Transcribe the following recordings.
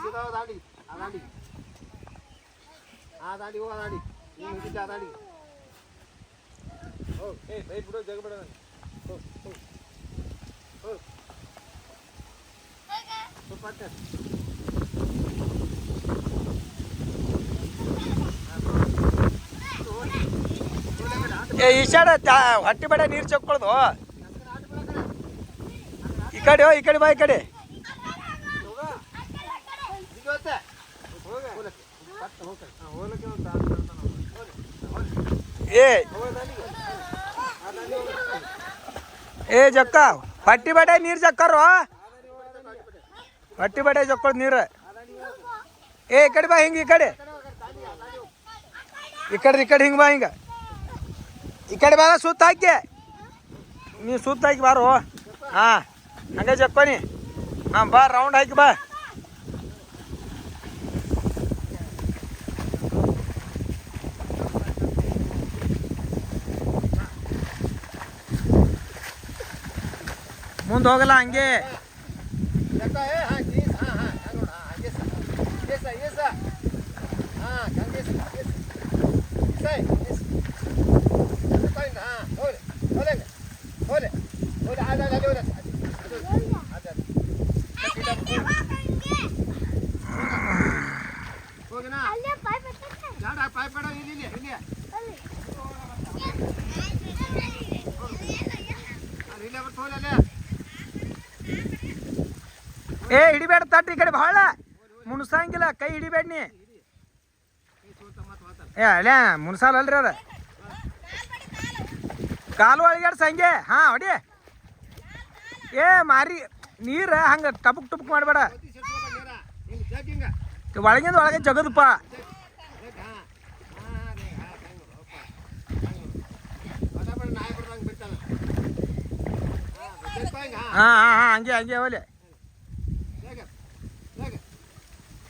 ಸೀದಾ ದಾಡಿ? ಆ ದಾಡಿ. ಆ ದಾಡಿ ಓ ದಾಡಿ. ನೀನು ಹಿಡಿದ ಆ ದಾಡಿ. ಓ ಏ ಬೈ ಬಿಡು ಜಗ ಬಿಡ ಹೋಗ್ ಏ ಈ ಸೈಡ್ ಹೊಟ್ಟೆ ಬಡ ನೀರು ಚಕ್ಕೊಳ್ದು ಈ ಕಡೆ ಹೋ ಈ ಕಡೆ ಬಾ ಈ ಕಡೆ. ಏ ಹೋಗ ದಾಂಡಿಗೆ ಆ ದಾಂಡಿ ಹೋಗ ಏ ಜಕ್ಕ ಹೊಟ್ಟಿ ಬಡ ನೀರು ಜಕ್ಕರು ಹೊಟ್ಟಿ ಬಡ ಜಕ್ಕೊಳ್ ನೀರು ಏ ಈ ಕಡೆ ಬಾ ಹಿಂಗೆ ಈ ಕಡೆ ಈ ಕಡೆ ಈ ಕಡೆ ಹಿಂಗೆ ಬಾ ಹಿಂಗೆ ಈ ಕಡೆ ಬಾ ಸುತ್ತ ಹಾಕಿ ನೀ ಸುತ್ತ ಹಾಕಿ ಬಾರು ಹಾಂ ಹಂಗೆ ಜಕ್ಕೋನಿ ಹಾಂ ಬಾ ರೌಂಡ್ ಹಾಕಿ ಬಾ ಆದ ಹೋಲೆ ಆದ ಹೋಗನಾ ಜಾಡ ಪಾಯ್ ಪಡ ಇಲ್ಲಿ ಇಲ್ಲಿ ಇಲ್ಲಿ ಇಲ್ಲೇ ಏ, ಹಿಡಿಬೇಡ ತಟ್ರಿ ಈ ಕಡೆ ಭಾಳ ಮುನ್ಸಂಗಿಲ್ಲ ಕೈ ಹಿಡಿಬೇಡ ನೀ. ಏ ಅಲ್ಲೇ ಮುನ್ಸಾಲ ಅಲ್ರಿ ಅದ. ಕಾಲು ಒಳಗಾಡ ಸಂಗೆ. ಹಾಂ, ಹೊಡಿ. ಏ, ಮಾರಿ, ನೀರು ಹಂಗೆ ಟಪಕ್ ಟಪಕ್ ಮಾಡಬೇಡ. ಒಳಗಿಂದ ಒಳಗೆ ಜಗದಪ್ಪ ಹಾಂ ಹಾಂ ಹಾಂ, ಹಂಗೆ ಹಂಗೆ, ಹೋಲೆ.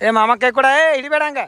ಏ ಮಾಮ ಕೈ ಕೊಡ ಏ ಹಿಡಿಬೇಡ ಹಂಗ.